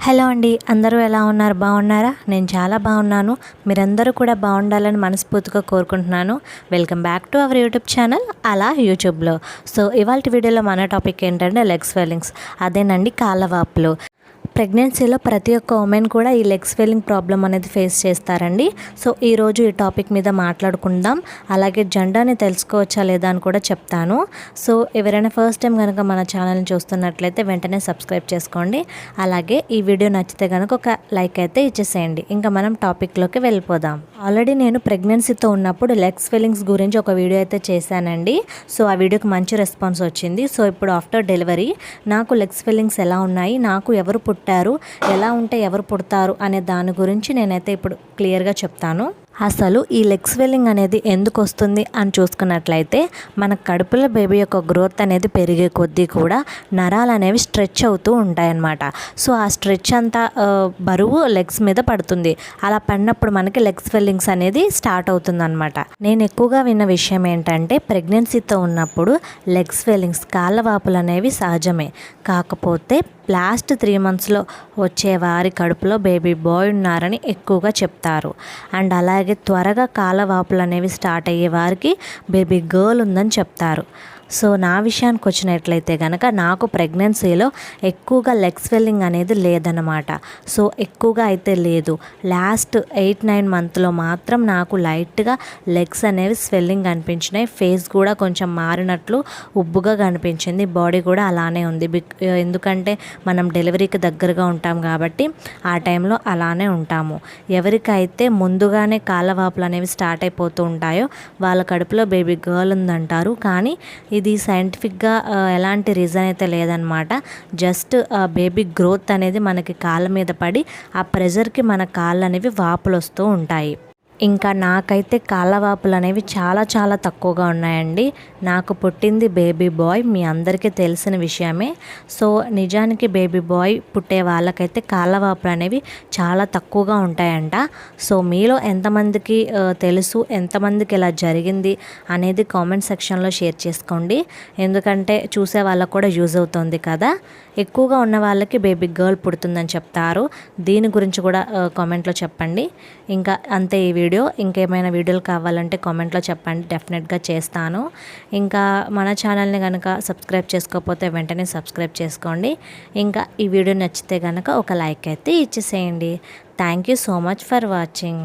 Hello అండి అందరూ ఎలా ఉన్నారు? బాగున్నారా? నేను చాలా బాగున్నాను. మీరందరూ కూడా బాగుండాలని మనస్ఫూర్తిగా కోరుకుంటున్నాను. Welcome back to our YouTube channel అలా యూట్యూబ్లో సో ఇవాళ వీడియోలో మన టాపిక్ ఏంటంటే లెగ్ స్వెల్లింగ్స్ అదేనండి కాళ్ళ వాపులు ప్రెగ్నెన్సీలో ప్రతి ఒక్క ఉమెన్ కూడా ఈ లెగ్ స్వెల్లింగ్ ప్రాబ్లం అనేది ఫేస్ చేస్తారండి. సో ఈరోజు ఈ టాపిక్ మీద మాట్లాడుకుందాం. అలాగే జెండాని తెలుసుకోవచ్చా లేదా అని కూడా చెప్తాను. సో ఎవరైనా ఫస్ట్ టైం కనుక మన ఛానల్ని చూస్తున్నట్లయితే వెంటనే సబ్స్క్రైబ్ చేసుకోండి. అలాగే ఈ వీడియో నచ్చితే కనుక ఒక లైక్ అయితే ఇచ్చేసేయండి. ఇంకా మనం టాపిక్లోకి వెళ్ళిపోదాం. ఆల్రెడీ నేను ప్రెగ్నెన్సీతో ఉన్నప్పుడు లెగ్ స్వెల్లింగ్స్ గురించి ఒక వీడియో అయితే చేశానండి. సో ఆ వీడియోకి మంచి రెస్పాన్స్ వచ్చింది. సో ఇప్పుడు ఆఫ్టర్ డెలివరీ నాకు లెగ్ స్వెల్లింగ్స్ ఎలా ఉన్నాయి? నాకు ఎవరు పుట్టారు ఎలా ఉంటే ఎవరు పుడతారు అనే దాని గురించి నేనైతే ఇప్పుడు క్లియర్గా చెప్తాను. అసలు ఈ లెగ్ స్వెల్లింగ్ అనేది ఎందుకు వస్తుంది అని చూసుకున్నట్లయితే మన కడుపులో బేబీ యొక్క గ్రోత్ అనేది పెరిగే కొద్దీ కూడా నరాలు అనేవి స్ట్రెచ్ అవుతూ ఉంటాయన్నమాట. సో ఆ స్ట్రెచ్ అంతా బరువు లెగ్స్ మీద పడుతుంది. అలా పడినప్పుడు మనకి లెగ్ స్వెల్లింగ్స్ అనేది స్టార్ట్ అవుతుంది అనమాట నేను ఎక్కువగా విన్న విషయం ఏంటంటే ప్రెగ్నెన్సీతో ఉన్నప్పుడు లెగ్ స్వెల్లింగ్స్ కాళ్ళ వాపులు అనేవి సహజమే. కాకపోతే లాస్ట్ త్రీ మంత్స్లో వచ్చే వారి కడుపులో బేబీ బాయ్ ఉన్నారని ఎక్కువగా చెప్తారు. అండ్ అలాగే త్వరగా కాలవాపులు అనేవి స్టార్ట్ అయ్యే వారికి బేబీ గర్ల్ ఉందని చెప్తారు. సో నా విషయానికి వచ్చినట్లయితే కనుక నాకు ప్రెగ్నెన్సీలో ఎక్కువగా లెగ్ స్వెల్లింగ్ అనేది లేదన్నమాట. సో ఎక్కువగా అయితే లేదు. లాస్ట్ ఎయిట్ నైన్ మంత్లో మాత్రం నాకు లైట్గా లెగ్స్ అనేవి స్వెల్లింగ్ కనిపించినాయి ఫేస్ కూడా కొంచెం మారినట్లు ఉబ్బుగా కనిపించింది. బాడీ కూడా అలానే ఉంది. బిక్ ఎందుకంటే మనం డెలివరీకి దగ్గరగా ఉంటాం కాబట్టి ఆ టైంలో అలానే ఉంటాము. ఎవరికైతే ముందుగానే కాళ్ళవాపులు అనేవి స్టార్ట్ అయిపోతూ ఉంటాయో వాళ్ళ కడుపులో బేబీ గర్ల్ ఉందంటారు. కానీ ఇది సైంటిఫిక్గా ఎలాంటి రీజన్ అయితే లేదనమాట జస్ట్ బేబీ గ్రోత్ అనేది మనకి కాళ్ళ మీద పడి ఆ ప్రెషర్కి మన కాళ్ళు అనేవి వాపులు వస్తూ ఉంటాయి. ఇంకా నాకైతే కాళ్ళవాపులు అనేవి చాలా చాలా తక్కువగా ఉన్నాయండి. నాకు పుట్టింది బేబీ బాయ్ మీ అందరికీ తెలిసిన విషయమే. సో నిజానికి బేబీ బాయ్ పుట్టే వాళ్ళకైతే కాళ్ళవాపులు అనేవి చాలా తక్కువగా ఉంటాయంట. సో మీలో ఎంతమందికి తెలుసు ఎంతమందికి ఇలా జరిగింది అనేది కామెంట్ సెక్షన్లో షేర్ చేసుకోండి. ఎందుకంటే చూసే వాళ్ళకు కూడా యూజ్ అవుతుంది కదా. ఎక్కువగా ఉన్న వాళ్ళకి బేబీ గర్ల్ పుడుతుందని చెప్తారు. దీని గురించి కూడా కామెంట్లో చెప్పండి. ఇంకా అంతే ఈ వీడియో. ఇంకేమైనా వీడియోలు కావాలంటే కామెంట్లో చెప్పండి. డెఫినెట్గా చేస్తాను. ఇంకా మన ఛానల్ని కనుక సబ్స్క్రైబ్ చేసుకోకపోతే వెంటనే సబ్స్క్రైబ్ చేసుకోండి. ఇంకా ఈ వీడియో నచ్చితే కనుక ఒక లైక్ అయితే ఇచ్చేసేయండి. Thank you so much for watching